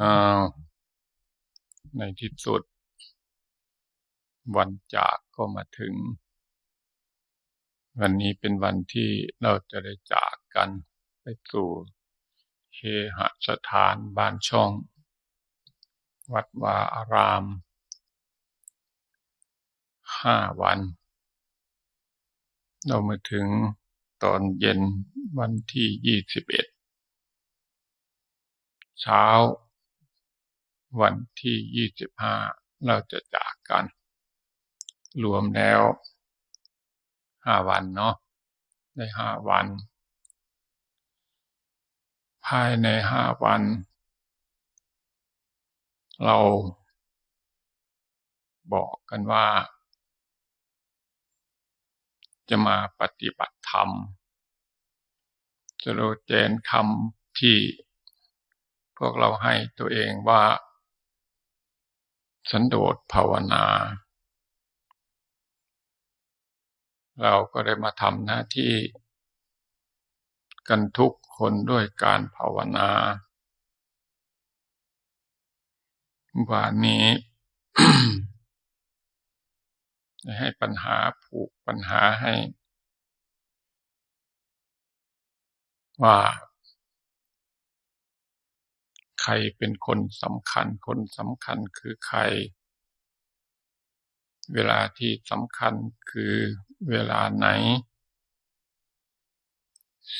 อาในที่สุด วันจากก็มาถึง วันนี้เป็นวันที่เราจะได้จากกันไปสู่เคหสถานบ้านช่อง วัดวาอารามห้าวัน เรามาถึงตอนเย็นวันที่ยี่สิบเอ็ดเช้า วันที่ยี่สิบห้าเราจะจากกัน รวมแล้วห้าวันเนาะได้ห้าวัน ภายในห้าวัน เราบอกกันว่า จะมาปฏิบัติธรรมสโลเจนคำที่พวกเราให้ตัวเองว่า สันโดษภาวนา เราก็ได้มาทำหน้าที่กันทุกคนด้วยการภาวนาวันนี้ให้ปัญหาผูกปัญหาให้ ว่า ใครเป็นคนสำคัญ คนสำคัญคือใคร เวลาที่สำคัญคือเวลาไหน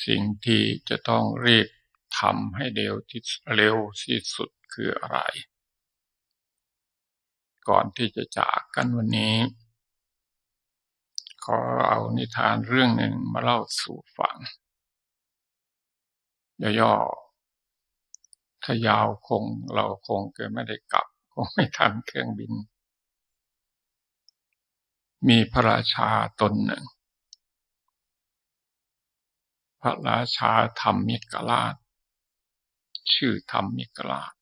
สิ่งที่จะต้องรีบทำให้เร็วที่เร็วที่สุดคืออะไร ก่อนที่จะจากกันวันนี้ ขอเอานิทานเรื่องหนึ่งมาเล่าสู่ฟังย่อๆ ถ้ายาวคงเราคงจะไม่ได้กลับ คงไม่ทันเครื่องบิน มีพระราชาตนหนึ่ง พระราชาธรรมมิกราช ชื่อธรรมมิกราช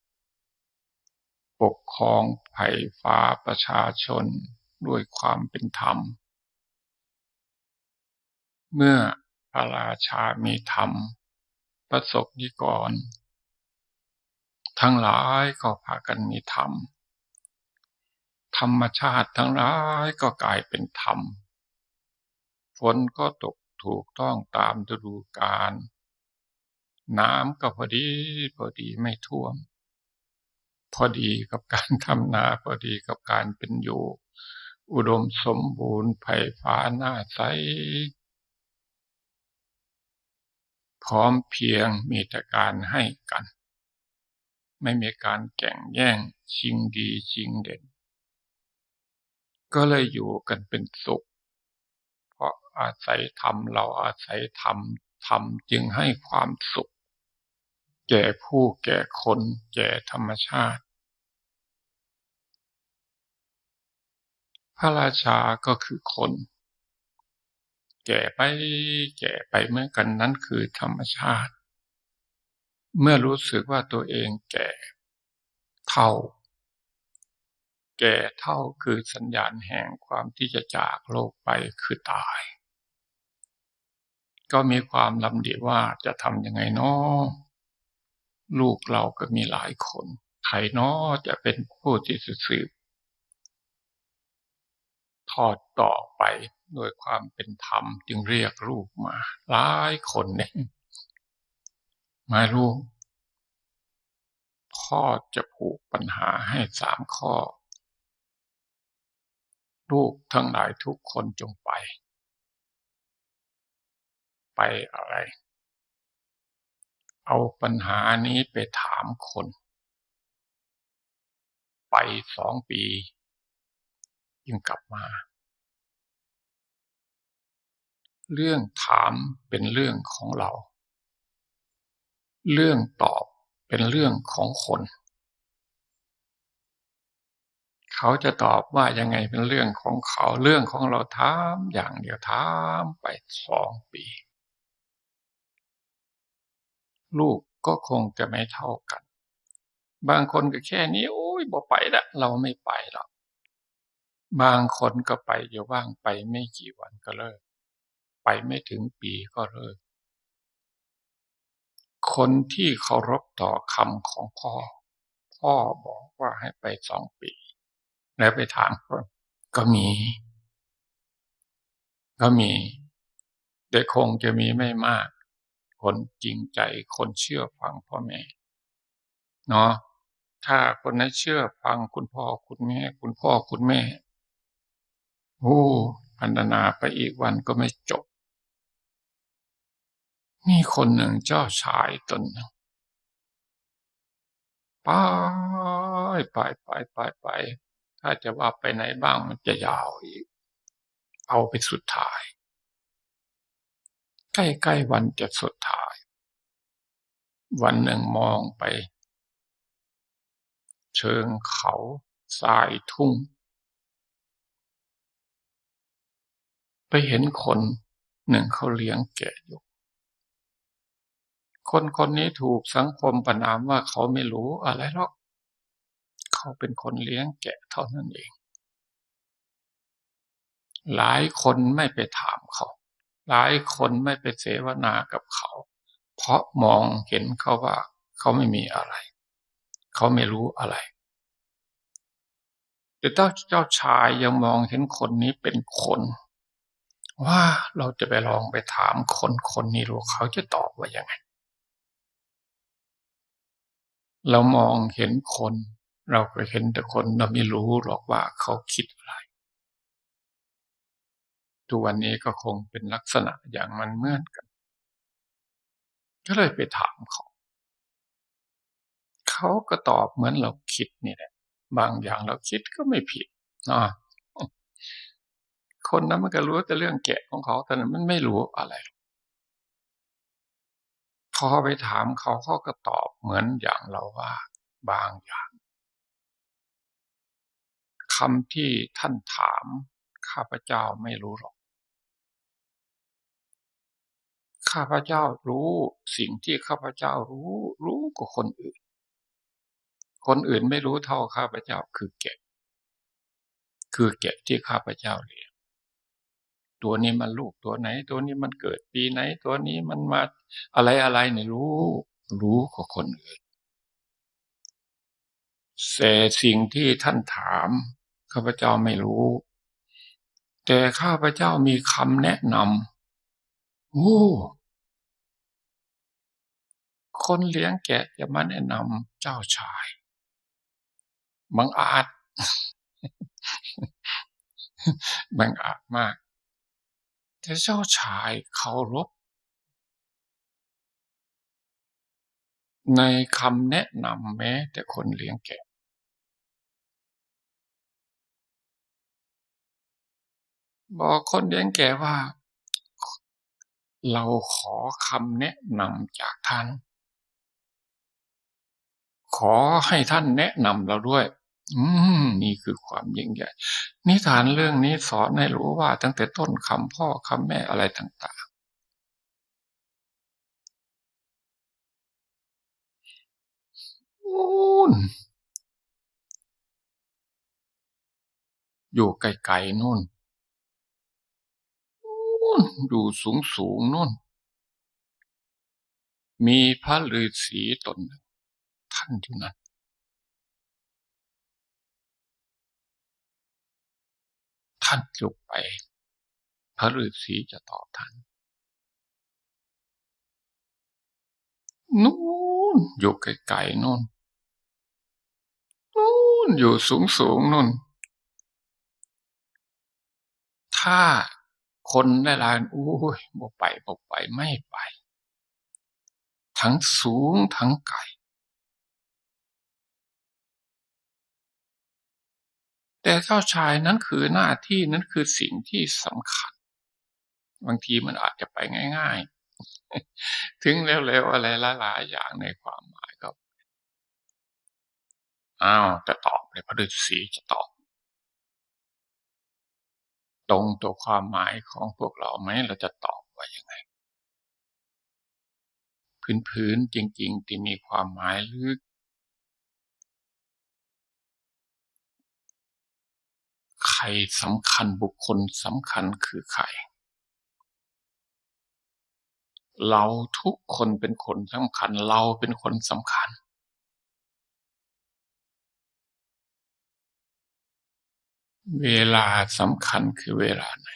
ปกครองไผ่ฟ้าประชาชนด้วยความเป็นธรรม เมื่อพระราชามีธรรม ประสบนิกร ทั้งหลายก็พากันมีธรรม ธรรมชาติทั้งหลายก็กลายเป็นธรรม ฝนก็ตกถูกต้องตามฤดูกาล น้ำก็พอดีพอดีไม่ท่วม พอดีกับการทำนาพอดีกับการเป็นอยู่ อุดมสมบูรณ์ไผ่ฟ้าหน้าใสพร้อมเพียงมีแต่การให้กัน ไม่มีการแข่งแย่งชิงดีชิงเด่น ก็เลยอยู่กันเป็นสุข เพราะอาศัยธรรมเราอาศัยธรรมธรรมจึงให้ความสุข แก่ผู้แก่คนแก่ธรรมชาติ พระราชาก็คือคน แก่ไปแก่ไปเมื่อกันนั้นคือธรรมชาติ เมื่อรู้สึกว่าตัวเองแก่เท่า แก่เท่าคือสัญญาณแห่งความที่จะจากโลกไปคือตาย ก็มีความลำดีว่าจะทำยังไงนาะลูกเราก็มีหลายคนใครนาะจะเป็นผู้ที่สืบทอดต่อไปโดยความเป็นธรรมจึงเรียกลูกมาหลายคนเนี่ย ม่รู้พ่อจะผูกปัญหาให้สามข้อ ลูกทั้งหลายทุกคนจงไป ไปอะไร เอาปัญหานี้ไปถามคน ไปสองปียังกลับมา เรื่องถามเป็นเรื่องของเรา เรื่องตอบเป็นเรื่องของคน เขาจะตอบว่ายังไงเป็นเรื่องของเขาเรื่องของเราถามอย่างเดียวถามไปสองปี ลูกก็คงจะไม่เท่ากัน บางคนก็แค่นี้โอ้ยบ่ไปละเราไม่ไปหรอกบางคนก็ไปอยู่บ้างไปไม่กี่วันก็เลิก ไปไม่ถึงปีก็เลิก คนที่เคารพต่อคำของพ่อ พ่อบอกว่าให้ไปสองปี แล้วไปถามคนก็มี ก็มีแต่คงจะมีไม่มาก คนจริงใจคนเชื่อฟังพ่อแม่เนาะถ้าคนนั้นเชื่อฟังคุณพ่อคุณแม่ คุณพ่อคุณแม่โอ้พันนาไปอีกวันก็ไม่จบ มีคนหนึ่งเจ้าชายตนหนึ่งไปไปไปไปไป ถ้าจะว่าไปไหนบ้างมันจะยาวอีก เอาไปสุดท้าย ใกล้ๆวันจะสุดท้าย วันหนึ่งมองไป เชิงเขาทรายทุ่ง ไปเห็นคนหนึ่งเขาเลี้ยงแกะอยู่ คนคนนี้ถูกสังคมประนามว่าเขาไม่รู้อะไรหรอก เขาเป็นคนเลี้ยงแกะเท่านั้นเอง หลายคนไม่ไปถามเขา หลายคนไม่ไปเสวนากับเขา เพราะมองเห็นเขาว่า เขาไม่มีอะไร เขาไม่รู้อะไรแต่เจ้าเจ้าชายยังมองเห็นคนนี้เป็นคน ว่าเราจะไปลองไปถามคนคนนี้รู้เขาจะตอบว่ายังไง เรามองเห็นคน เราก็เห็นแต่คนเราไม่รู้หรอกว่าเขาคิดอะไรทุกวันนี้ก็คงเป็นลักษณะอย่างมันเหมือนกัน ก็เลยไปถามเขา เขาก็ตอบเหมือนเราคิดนี่แหละ บางอย่างเราคิดก็ไม่ผิดนะคนนั้นมันก็รู้แต่เรื่องแกะของเขาแต่นั้นมันไม่รู้อะไร พอไปถามเขาเขาก็ตอบเหมือนอย่างเราว่าบางอย่างคำที่ท่านถามข้าพเจ้าไม่รู้หรอก ข้าพเจ้ารู้สิ่งที่ข้าพเจ้ารู้รู้กว่าคนอื่น คนอื่นไม่รู้เท่าข้าพเจ้าคือแกะ คือแกะที่ข้าพเจ้าเลี้ยง ตัวนี้มันลูกตัวไหน ตัวนี้มันเกิดปีไหน ตัวนี้มันมาอะไรอะไรเนี่ยรู้ รู้กว่าคนอื่นแต่สิ่งที่ท่านถามข้าพเจ้าไม่รู้ แต่ข้าพเจ้ามีคำแนะนำโอ้คนเลี้ยงแกะจะมาแนะนำเจ้าชายบังอาจบังอาจมาก แต่เจ้าชายเคารพ ในคำแนะนำแม้แต่คนเลี้ยงแกะ บอกคนเลี้ยงแกะว่า เราขอคำแนะนำจากท่าน ขอให้ท่านแนะนำเราด้วย อืมนี่คือความยิ่งใหญ่ นิทานเรื่องนี้สอนให้รู้ว่าตั้งแต่ต้นคำพ่อคำแม่อะไรต่างๆนู่นอยู่ไกลๆนู่นนู่นดูสูงๆนู่น มีพระฤาษีตนหนึ่งท่านอยู่นั้น ท่านจุกไป พระฤาษีจะตอบท่านนู่นอยู่ไกลๆนู่นนู่นอยู่สูงๆนู่น ถ้าคนได้ลานอู้ยบ่ไปบ่ไปไม่ไป ทั้งสูงทั้งไกล แต่เจ้าชายนั้นคือหน้าที่นั้นคือสิ่งที่สำคัญ บางทีมันอาจจะไปง่าย ๆ ถึงเร็วๆอะไรหลายๆอย่างในความหมายก็อ้าวจะตอบเลยพระฤาษีจะตอบ ตรงตัวความหมายของพวกเราไหมเราจะตอบว่ายังไงพื้นๆจริง ๆ ที่มีความหมายลึก ใครสำคัญบุคคลสำคัญคือใคร เราทุกคนเป็นคนสำคัญ เราเป็นคนสำคัญ เวลาสำคัญคือเวลาไหน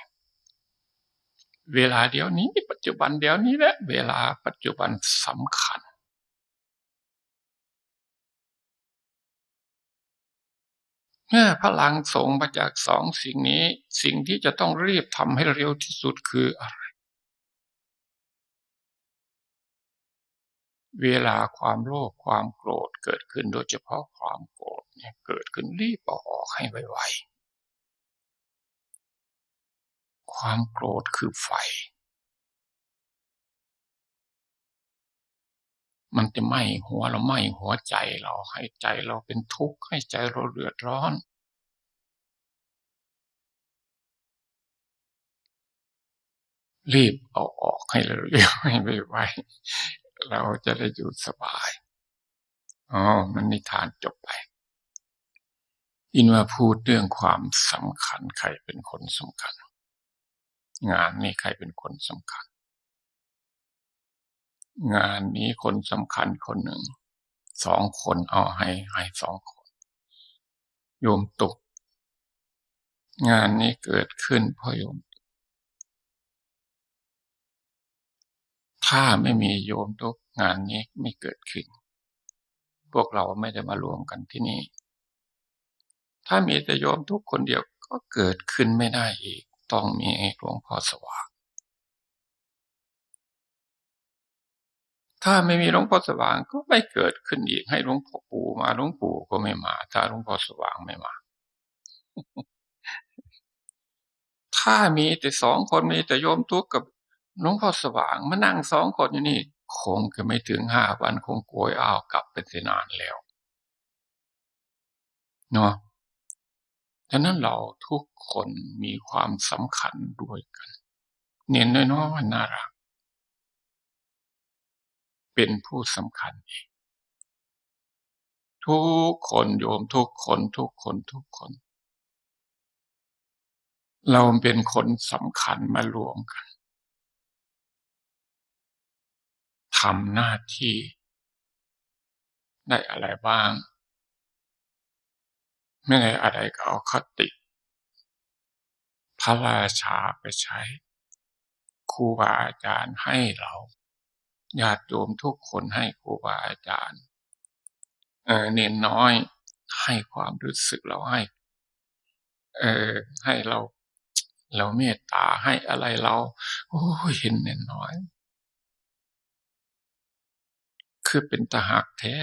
เวลาเดียวนี้ ปัจจุบันเดียวนี้แหละ เวลาปัจจุบันสำคัญ พลังส่งมาจากสองสิ่งนี้ สิ่งที่จะต้องรีบทำให้เร็วที่สุดคืออะไร เวลาความโลภความโกรธเกิดขึ้นโดยเฉพาะความโกรธเนี่ยเกิดขึ้นรีบเอาออกให้ไวๆความโกรธคือไฟ มันจะไหม้หัวเราไหม้หัวใจเราให้ใจเราเป็นทุกข์ให้ใจเราเดือดร้อน รีบเอาออกให้เร็วๆให้ไวๆเราจะได้อยู่สบายอ๋อมันนิทานจบไป อินว่าพูดเรื่องความสำคัญใครเป็นคนสำคัญ งานนี้ใครเป็นคนสำคัญ งานนี้คนสำคัญคนหนึ่ง สองคนเอาให้ให้สองคนโยมตุก งานนี้เกิดขึ้นเพราะโยม ถ้าไม่มีโยมตุกงานนี้ไม่เกิดขึ้น พวกเราไม่ได้มารวมกันที่นี่ ถ้ามีแต่โยมทุกคนเดียวก็เกิดขึ้นไม่ได้อีก ต้องมีหลวงพ่อสว่าง ถ้าไม่มีหลวงพ่อสว่างก็ไม่เกิดขึ้นอีกให้หลวงพ่อปู่มาหลวงปู่ก็ไม่มา ถ้าหลวงพ่อสว่างไม่มา ถ้ามีแต่สองคนมีแต่โยมทุกกับหลวงพ่อสว่างมานั่งสองคนอยู่นี่ คงจะไม่ถึงห้าวันคงโกยอ้าวกลับเป็นเสนานแล้วเนาะฉะนั้นเราทุกคนมีความสำคัญด้วยกัน เน้นน้อยๆน่ารัก เป็นผู้สำคัญอีก ทุกคนโยมทุกคนทุกคนทุกคน เราเป็นคนสำคัญมารวมกันทำหน้าที่ได้อะไรบ้าง ไม่ได้อะไรก็เอาคติพระราชาไปใช้ครูบาอาจารย์ให้เรา ญาติโยมทุกคนให้ครูบาอาจารย์เน้นน้อยให้ความรู้สึกเราให้ เออให้เรา เราเมตตาให้อะไรเรา โอ้เห็นเน้นน้อย คือเป็นตาหักแท้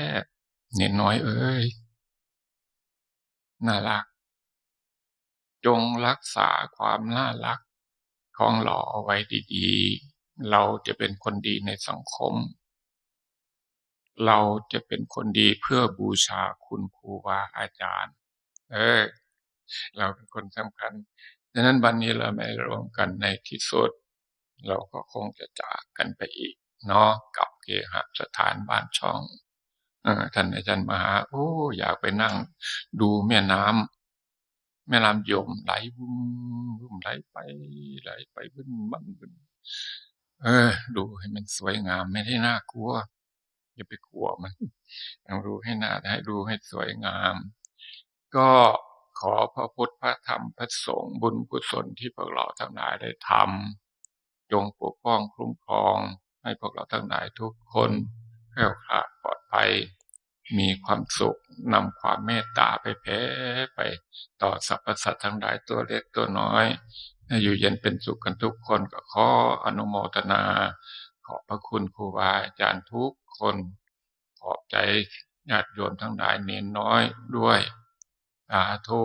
เน้นน้อยเอ้ยน่ารัก จงรักษาความน่ารักของเราเอาไว้ดีๆ เราจะเป็นคนดีในสังคม เราจะเป็นคนดีเพื่อบูชาคุณครูบาอาจารย์ เออ เราเป็นคนสำคัญดังนั้นวันนี้เราไม่รวมกันในที่สุด เราก็คงจะจากกันไปอีกเนาะกับเกหสถานบ้านช่องท่านอาจารย์มหาโอ้อยากไปนั่ง ดูแม่น้ำแม่น้ำยมไหลบุ้มบุ้มไหลไปไหลไปบึ้นบันบึ้น เออ ดูให้มันสวยงามไม่ได้น่ากลัว อย่าไปกลัวมันต้องดูให้น่าให้ดูให้สวยงาม ก็ขอพระพุทธพระธรรมพระสงฆ์บุญกุศลที่พวกเราทั้งหลายได้ทำจงปกป้องคุ้มครอง ให้พวกเราทั้งหลายทุกคนแก้วขาดปลอดภัย มีความสุขนำความเมตตาไปแผ่ไปต่อสรรพสัตว์ทั้งหลายตัวเล็กตัวน้อย อยู่เย็นเป็นสุขกันทุกคนก็ขออนุโมทนา ขอบพระคุณครูบาอาจารย์ทุกคน ขอบใจญาติโยมทั้งหลายเน้นน้อยด้วยสาธุ